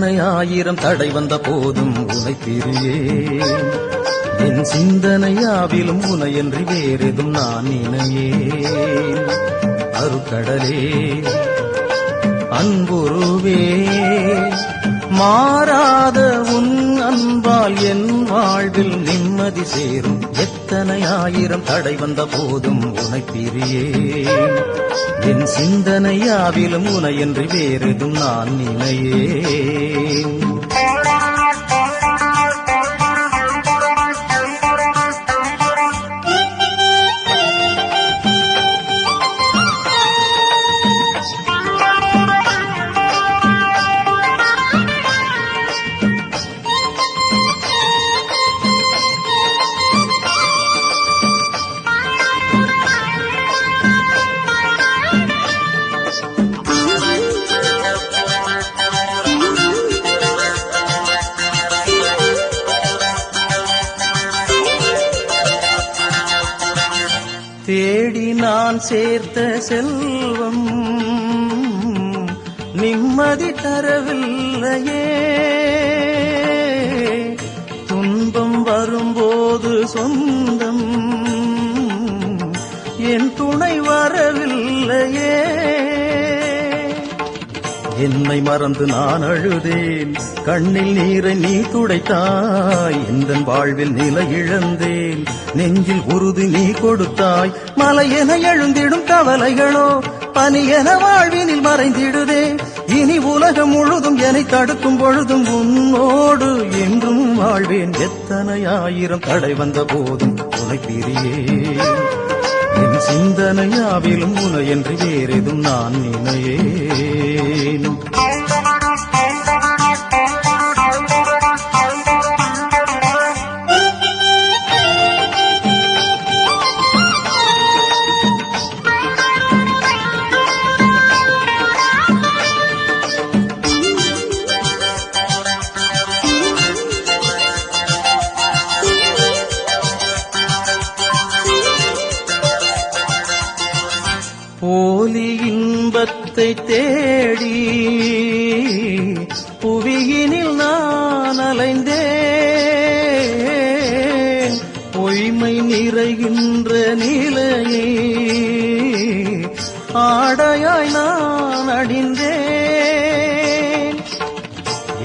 சிந்தனை ஆயிரம் தடை வந்த போதும் உனை பிரியேன் என் சிந்தனையாவிலும் உனையன்றி வேறெதும் நான் நினையேன் அருக்கடலே அன்புருவே மாறாத உன் அன்பால் என் வாழ்வில் நிம்மதி சேரும். எத்தனை ஆயிரம் தடை வந்த போதும் உனை பிரியேன். என் சிந்தனையாவிலும் உனையன்றி வேறெதும் நான் நினையேன். தேடி நான் சேர்த்த செல்வம் நிம்மதி தரவில்லையே. துன்பம் வரும்போது சொந்தம் என் துணை வரவில்லையே. என்னை மறந்து நான் அழுதேன். கண்ணில் நீரை நீ துடைத்தாய். எந்த வாழ்வில் நிலை இழந்தேன். நெஞ்சில் உறுதி நீ கொடுத்தாய். மலை என எழுந்திடும் கவலைகளோ பனி என வாழ்வினில் மறைந்திடுதே. இனி உலகம் முழுதும் என்னை தடுக்கும் பொழுதும் உன்னோடு என்றும் வாழ்வேன். எத்தனை ஆயிரம் தடை வந்த போதும் உனை பிரியே. என் சிந்தனையாவிலும் என்று வேறெதும் நான் நினையேன். இன்பத்தை தேடி புவியினில் நான் அலைந்தேன். பொய்மை நிறைகின்ற நிலையை ஆடையாய் நான் அடிந்தேன்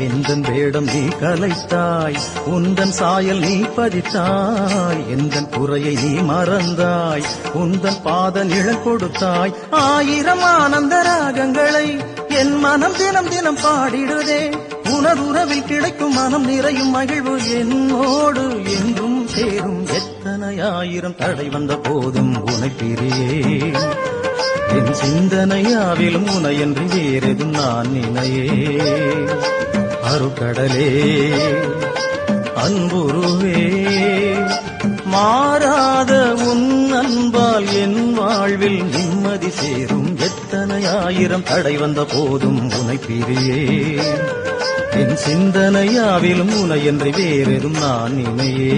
எந்தன் வேடம் நீ கலைத்தாய் உந்தன் சாயல் நீ பதித்தாய் எந்தன் குறையை நீ மறந்தாய் உந்தன் பாத நிழல் கொடுத்தாய். ஆயிரம் ஆனந்த ராகங்களை என் மனம் தினம் தினம் பாடிடுதே. உணர்வுறவில் கிடைக்கும் மனம் நிறையும் மகிழ்வு என்னோடு என்றும் சேரும். எத்தனை ஆயிரம் தடை வந்த போதும் உனை பிரியேன் என் சிந்தனையாவிலும் உனையன்றி வேறெதும் நான் நினையே. அருக்கடலே அன்புருவே மாறாத உன் அன்பால் என் வாழ்வில் நிம்மதி சேரும். எத்தனை ஆயிரம் தடை வந்த போதும் உனை பிரியேன் என் சிந்தனையாவிலும் உனையன்றி வேறெதும் நான் நினையே